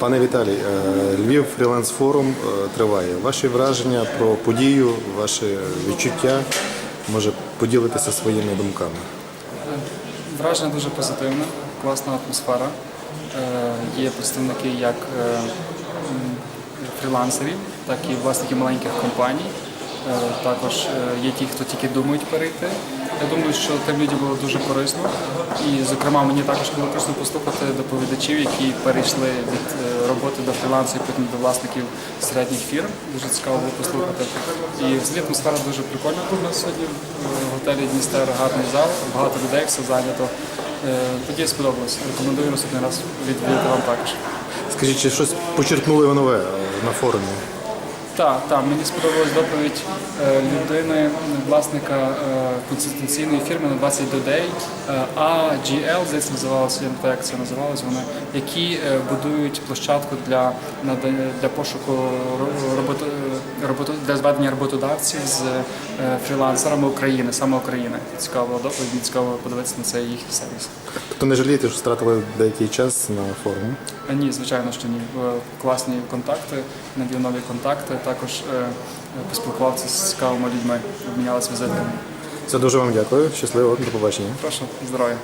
Пане Віталій, е, Львів фріланс форум е, триває. Ваші враження про подію, ваші відчуття, може поділитися своїми думками. Враження дуже позитивне, класна атмосфера. Е, Є представники як фрілансерів, так і власники маленьких компаній. Е, Також е, є ті, хто тільки думають перейти. Я думаю, що тим людям було дуже корисно. І, зокрема, мені також було корисно послухати доповідачів, які перейшли від е, роботи до фрілансу і потім до власників середніх фірм. Дуже цікаво було послухати. І взагалі атмосфера дуже прикольна тут нас сьогодні. В готелі Дністер гарний зал, багато людей, все зайнято. Тоді сподобалось. Рекомендую наступний раз відвідати вам також. Скажіть, чи щось почерпнули ви нове на форумі? Так, так, мені сподобалась доповідь е, людини, власника консистенційної консультаційної фірми на 20 людей, е, AGL, здається, називалося, я не пам'ятаю, як це називалось вони, які е, будують площадку для, для пошуку ро- робото, для зведення роботодавців з е, фрілансерами України, саме України. Цікаво доповідь, цікаво подивитися на цей їхній сервіс. Тобто не жалієте, що втратили деякий час на форумі? Е, Ні, звичайно, що ні. Е, Класні контакти, навів нові контакти. Також поспілкувався з цікавими людьми, обмінялися візитами. Це дуже вам дякую. Щасливо, до побачення. Прошу, здоров'я.